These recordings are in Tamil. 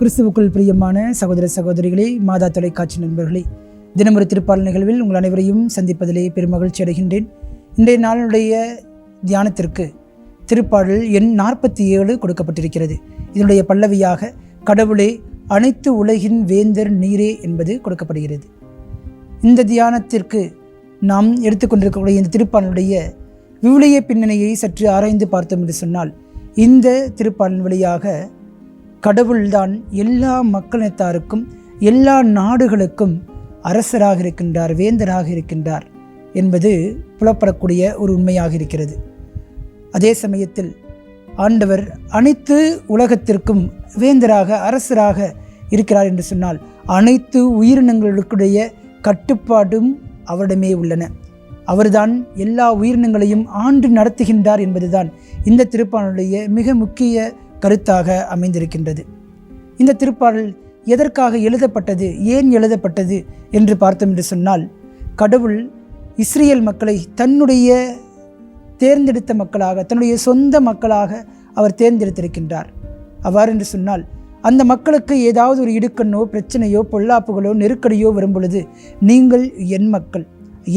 கிறிஸ்துவுக்குள் பிரியமான சகோதர சகோதரிகளே மாதா தொலைக்காட்சி நண்பர்களே தினமொரு திருப்பால் நிகழ்வில் உங்கள் அனைவரையும் சந்திப்பதிலே பெருமகிழ்ச்சி அடைகின்றேன். இன்றைய நாளுடைய தியானத்திற்கு திருப்பாடல் எண் நாற்பத்தி ஏழு கொடுக்கப்பட்டிருக்கிறது. இதனுடைய பல்லவியாக கடவுளே அனைத்து உலகின் வேந்தர் நீரே என்பது கொடுக்கப்படுகிறது. இந்த தியானத்திற்கு நாம் எடுத்துக்கொண்டிருக்கக்கூடிய இந்த திருப்பாடலுடைய விவிலிய பின்னணியை சற்று ஆராய்ந்து பார்த்தோம் என்று சொன்னால் இந்த திருப்பாடல் வழியாக கடவுள்தான் எல்லா மக்களினத்தாருக்கும் எல்லா நாடுகளுக்கும் அரசராக இருக்கின்றார் வேந்தராக இருக்கின்றார் என்பது புலப்படக்கூடிய ஒரு உண்மையாக இருக்கிறது. அதே சமயத்தில் ஆண்டவர் அனைத்து உலகத்திற்கும் வேந்தராக அரசராக இருக்கிறார் என்று சொன்னால் அனைத்து உயிரினங்களுடைய கட்டுப்பாடும் அவரிடமே உள்ளன. அவர்தான் எல்லா உயிரினங்களையும் ஆண்டு நடத்துகின்றார் என்பதுதான் இந்த திருப்பானுடைய மிக முக்கிய கருத்தாக அமைந்திருக்கின்றது. இந்த திருப்பாடல் எதற்காக எழுதப்பட்டது ஏன் எழுதப்பட்டது என்று பார்த்தோம் என்று சொன்னால் கடவுள் இஸ்ரேல் மக்களை தன்னுடைய தேர்ந்தெடுத்த மக்களாக தன்னுடைய சொந்த மக்களாக அவர் தேர்ந்தெடுத்திருக்கின்றார். அவ்வாறு என்று சொன்னால் அந்த மக்களுக்கு ஏதாவது ஒரு இடுக்கண்ணோ பிரச்சனையோ பொல்லாப்புகளோ நெருக்கடியோ வரும் பொழுது நீங்கள் என் மக்கள்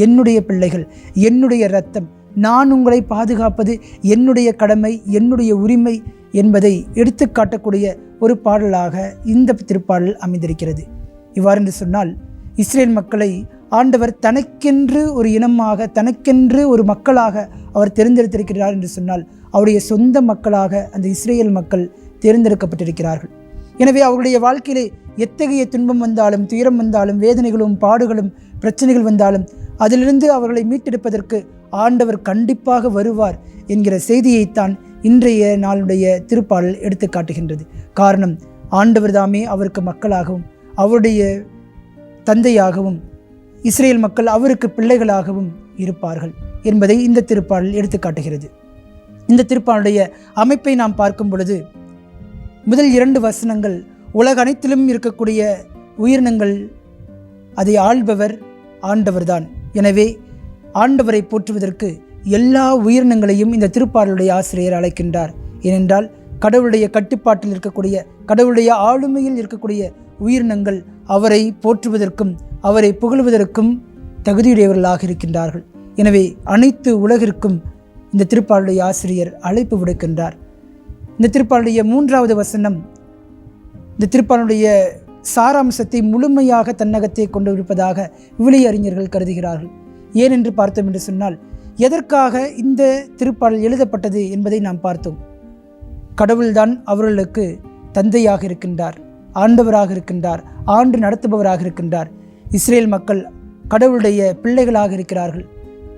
என்னுடைய பிள்ளைகள் என்னுடைய ரத்தம் நான் உங்களை பாதுகாப்பது என்னுடைய கடமை என்னுடைய உரிமை என்பதை எடுத்து காட்டக்கூடிய ஒரு பாடலாக இந்த திருப்பாடல் அமைந்திருக்கிறது. இவ்வாறு என்று சொன்னால் இஸ்ரேல் மக்களை ஆண்டவர் தனக்கென்று ஒரு இனமாக தனக்கென்று ஒரு மக்களாக அவர் தேர்ந்தெடுத்திருக்கிறார் என்று சொன்னால் அவருடைய சொந்த மக்களாக அந்த இஸ்ரேல் மக்கள் தேர்ந்தெடுக்கப்பட்டிருக்கிறார்கள். எனவே அவருடைய வாழ்க்கையிலே எத்தகைய துன்பம் வந்தாலும் துயரம் வந்தாலும் வேதனைகளும் பாடுகளும் பிரச்சனைகள் வந்தாலும் அதிலிருந்து அவர்களை மீட்டெடுப்பதற்கு ஆண்டவர் கண்டிப்பாக வருவார் என்கிற செய்தியைத்தான் இன்றைய நாளுடைய திருப்பாடல் எடுத்து காட்டுகின்றது காரணம் ஆண்டவர் தாமே அவருக்கு மக்களாகவும் அவருடைய தந்தையாகவும் இஸ்ரேல் மக்கள் அவருக்கு பிள்ளைகளாகவும் இருப்பார்கள் என்பதை இந்த திருப்பாடல் எடுத்து காட்டுகிறது இந்த திருப்பாடலுடைய அமைப்பை நாம் பார்க்கும் பொழுது முதல் இரண்டு வசனங்கள் உலக அனைத்திலும் இருக்கக்கூடிய உயிரினங்கள் அதை ஆள்பவர் ஆண்டவர்தான். எனவே ஆண்டவரை போற்றுவதற்கு எல்லா உயிரினங்களையும் இந்த திருப்பாடலுடைய ஆசிரியர் அழைக்கின்றார். ஏனென்றால் கடவுளுடைய கட்டுப்பாட்டில் இருக்கக்கூடிய கடவுளுடைய ஆளுமையில் இருக்கக்கூடிய உயிரினங்கள் அவரை போற்றுவதற்கும் அவரை புகழ்வதற்கும் தகுதியுடையவர்களாக இருக்கின்றார்கள். எனவே அனைத்து உலகிற்கும் இந்த திருப்பாளுடைய ஆசிரியர் அழைப்பு விடுக்கின்றார். இந்த திருப்பாளுடைய மூன்றாவது வசனம் இந்த திருப்பாளுடைய சாராம்சத்தை முழுமையாக தன்னகத்தை கொண்டு இருப்பதாக விவிலிய அறிஞர்கள் கருதுகிறார்கள். ஏனென்று பார்த்தோம் என்று சொன்னால் எதற்காக இந்த திருப்பாடல் எழுதப்பட்டது என்பதை நாம் பார்த்தோம். கடவுள்தான் அவர்களுக்கு தந்தையாக இருக்கின்றார் ஆண்டவராக இருக்கின்றார் ஆண்டு நடத்துபவராக இருக்கின்றார். இஸ்ரேல் மக்கள் கடவுளுடைய பிள்ளைகளாக இருக்கிறார்கள்.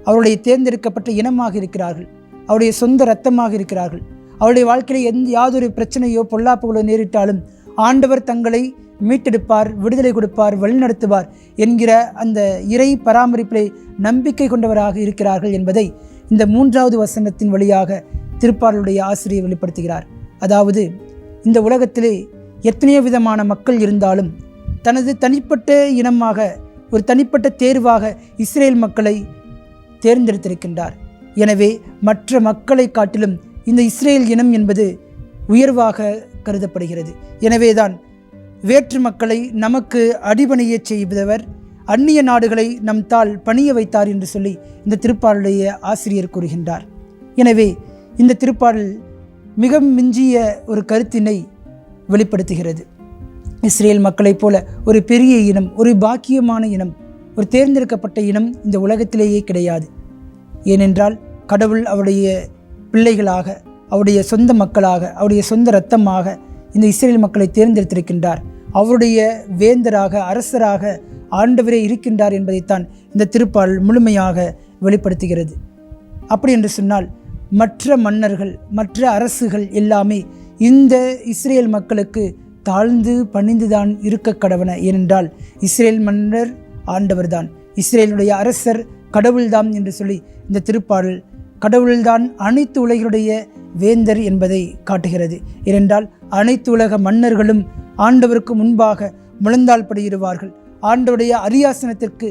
அவருடைய தேர்ந்தெடுக்கப்பட்ட இனமாக இருக்கிறார்கள். அவருடைய சொந்த இரத்தமாக இருக்கிறார்கள். அவருடைய வாழ்க்கையில் எந்த யாதொரு பிரச்சனையோ பொல்லாப்புகளோ நேரிட்டாலும் ஆண்டவர் தங்களை மீட்டெடுப்பார் விடுதலை கொடுப்பார் வழிநடத்துவார் என்கிற அந்த இறை பராமரிப்பிலே நம்பிக்கை கொண்டவராக இருக்கிறார்கள் என்பதை இந்த மூன்றாவது வசனத்தின் வழியாக திருப்பாளருடைய ஆசிரியர் வெளிப்படுத்துகிறார். அதாவது இந்த உலகத்திலே எத்தனையோ விதமான மக்கள் இருந்தாலும் தனது தனிப்பட்ட இனமாக ஒரு தனிப்பட்ட தேர்வாக இஸ்ரேல் மக்களை தேர்ந்தெடுத்திருக்கின்றார். எனவே மற்ற மக்களை காட்டிலும் இந்த இஸ்ரேல் இனம் என்பது உயர்வாக கருதப்படுகிறது. எனவேதான் வேற்று மக்களை நமக்கு அடிபணிய செய்தவர் அந்நிய நாடுகளை நம் தாள் பணிய வைத்தார் என்று சொல்லி இந்த திருப்பாடலுடைய ஆசிரியர் கூறுகின்றார். எனவே இந்த திருப்பாடல் மிக மிஞ்சிய ஒரு கருத்தினை வெளிப்படுத்துகிறது. இஸ்ரேல் மக்களைப் போல ஒரு பெரிய இனம் ஒரு பாக்கியமான இனம் ஒரு தேர்ந்தெடுக்கப்பட்ட இனம் இந்த உலகத்திலேயே கிடையாது. ஏனென்றால் கடவுள் அவருடைய பிள்ளைகளாக அவருடைய சொந்த மக்களாக அவருடைய சொந்த இரத்தமாக இந்த இஸ்ரேல் மக்களை தேர்ந்தெடுத்திருக்கின்றார். அவருடைய வேந்தராக அரசராக ஆண்டவரே இருக்கின்றார் என்பதைத்தான் இந்த திருப்பால் முழுமையாக வெளிப்படுத்துகிறது. அப்படி என்று சொன்னால் மற்ற மன்னர்கள் மற்ற அரசுகள் எல்லாமே இந்த இஸ்ரேல் மக்களுக்கு தாழ்ந்து பணிந்துதான் இருக்க கடவன. ஏனென்றால் இஸ்ரேல் மன்னர் ஆண்டவர்தான். இஸ்ரேலுடைய அரசர் கடவுள்தாம் என்று சொல்லி இந்த திருப்பாடல் கடவுள்தான் அனைத்து உலகினுடைய வேந்தர் என்பதை காட்டுகிறது. ஏனென்றால் அனைத்து உலக மன்னர்களும் ஆண்டவருக்கு முன்பாக முழந்தால் படியிடுவார்கள் ஆண்டவருடைய அரியாசனத்திற்கு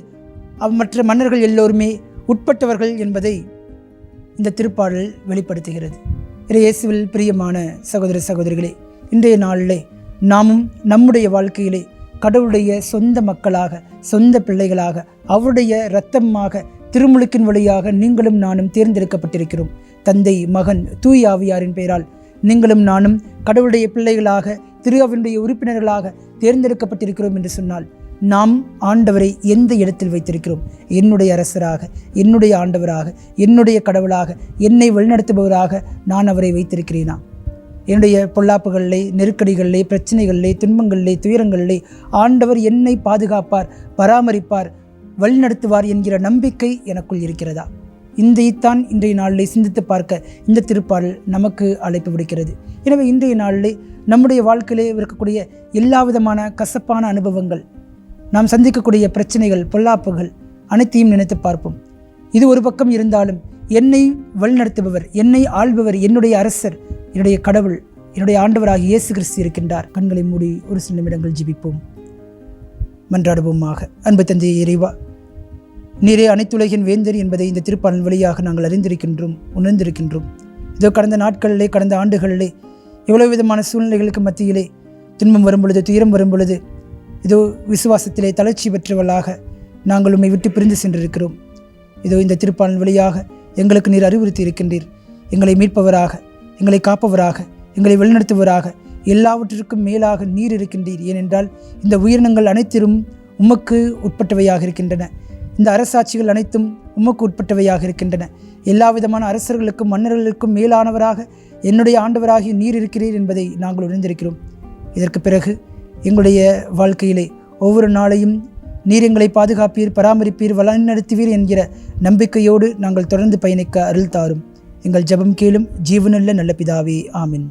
மற்ற மன்னர்கள் எல்லோருமே உட்பட்டவர்கள் என்பதை இந்த திருப்பாடல் வெளிப்படுத்துகிறது. இயேசுவில் பிரியமான சகோதர சகோதரிகளே இன்றைய நாளிலே நாமும் நம்முடைய வாழ்க்கையிலே கடவுளுடைய சொந்த மக்களாக சொந்த பிள்ளைகளாக அவருடைய இரத்தமாக திருமுழுக்கின் வழியாக நீங்களும் நானும் தேர்ந்தெடுக்கப்பட்டிருக்கிறோம். தந்தை மகன் தூய் ஆவியாரின் பெயரால் நீங்களும் நானும் கடவுளுடைய பிள்ளைகளாக திரு அவையினுடைய உறுப்பினர்களாக தேர்ந்தெடுக்கப்பட்டிருக்கிறோம் என்று சொன்னால் நாம் ஆண்டவரை எந்த இடத்தில் வைத்திருக்கிறோம்? என்னுடைய அரசராக என்னுடைய ஆண்டவராக என்னுடைய கடவுளாக என்னை வழிநடத்துபவராக நான் அவரை வைத்திருக்கிறேனா? என்னுடைய பொல்லாப்புகளிலே நெருக்கடிகளிலே பிரச்சனைகளிலே துன்பங்களிலே துயரங்களிலே ஆண்டவர் என்னை பாதுகாப்பார் பராமரிப்பார் வழிநடத்துவார் என்கிற நம்பிக்கை எனக்குள் இருக்கிறதா? இந்தைத்தான் இன்றைய நாளிலே சிந்தித்து பார்க்க இந்த திருப்பாடல் நமக்கு அழைப்பு விடுக்கிறது. எனவே இன்றைய நாளிலே நம்முடைய வாழ்க்கையிலே இருக்கக்கூடிய எல்லா விதமான கசப்பான அனுபவங்கள் நாம் சந்திக்கக்கூடிய பிரச்சனைகள் பொல்லாப்புகள் அனைத்தையும் நினைத்து பார்ப்போம். இது ஒரு பக்கம் இருந்தாலும் என்னை வழிநடத்துபவர் என்னை ஆள்பவர் என்னுடைய அரசர் என்னுடைய கடவுள் என்னுடைய ஆண்டவராக இயேசு கிறிஸ்து இருக்கின்றார். கண்களை மூடி ஒரு சில நிமிடங்கள் ஜிபிப்போம். மன்றாடுவோமாக. அன்பு தந்தை இறைவா நீரே அனைத்துலகின் வேந்தர் என்பதை இந்த திருப்பாடல் வழியாக நாங்கள் அறிந்திருக்கின்றோம் உணர்ந்திருக்கின்றோம். இதோ கடந்த நாட்களிலே கடந்த ஆண்டுகளிலே எவ்வளவு விதமான சூழ்நிலைகளுக்கு மத்தியிலே துன்பம் வரும் பொழுது துயரம் வரும் பொழுது இதோ விசுவாசத்திலே தளர்ச்சி பெற்றவளாக நாங்கள் உம்மை விட்டு பிரிந்து சென்றிருக்கிறோம். இதோ இந்த திருப்பாளன் வழியாக எங்களுக்கு நீர் அறிவுறுத்தி இருக்கின்றீர். எங்களை மீட்பவராக எங்களை காப்பவராக எங்களை வழிநடத்துவராக எல்லாவற்றிற்கும் மேலாக நீர் இருக்கின்றீர். ஏனென்றால் இந்த உயிரினங்கள் அனைத்திலும் உமக்கு உட்பட்டவையாக இருக்கின்றன. இந்த அரசாட்சிகள் அனைத்தும் உமக்கு உட்பட்டவையாக இருக்கின்றன. எல்லா விதமான அரசர்களுக்கும் மன்னர்களுக்கும் மேலானவராக என்னுடைய ஆண்டவராகிய நீர் இருக்கிறீர் என்பதை நாங்கள் உணர்ந்திருக்கிறோம். இதற்கு பிறகு எங்களுடைய வாழ்க்கையிலே ஒவ்வொரு நாளையும் நீர் எங்களை பாதுகாப்பீர் பராமரிப்பீர் வழிநடத்துவீர் என்கிற நம்பிக்கையோடு நாங்கள் தொடர்ந்து பயணிக்க அருள் தாரும். எங்கள் ஜெபம் கேளும் ஜீவனுள்ள நல்ல பிதாவே ஆமின்.